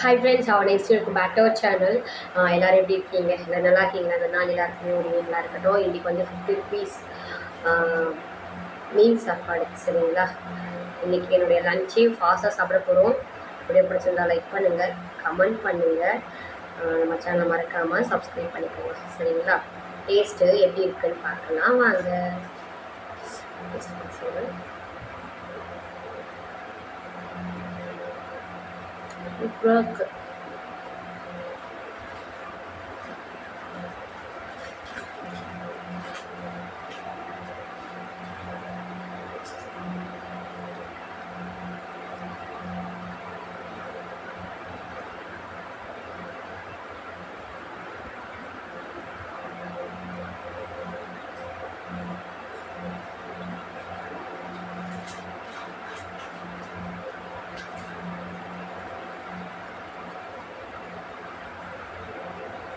Hi friends அவன் next இருக்கும் பேட்டர் சேனல் எல்லோரும் எப்படி இருக்கீங்க? எல்லாம் நல்லா இருக்கீங்களா? அந்த நாள் எல்லாருக்குமே ஒரு நல்லா இருக்கட்டும். இன்றைக்கி வந்து ஃபிஃப்டி ருபீஸ் மீன் சாப்பாடு சரிங்களா? இன்றைக்கி என்னுடைய லஞ்சே ஃபாஸ்ட்டாக சாப்பிட போகிறோம் அப்படியே பிடிச்சிருந்தா லைக் பண்ணுங்கள் கமெண்ட் பண்ணுங்கள் நம்ம சேனலை மறக்காமல் சப்ஸ்கிரைப் பண்ணிக்கோங்க சரிங்களா? டேஸ்ட்டு எப்படி இருக்குன்னு பார்க்கலாம். வாங்க. woodwork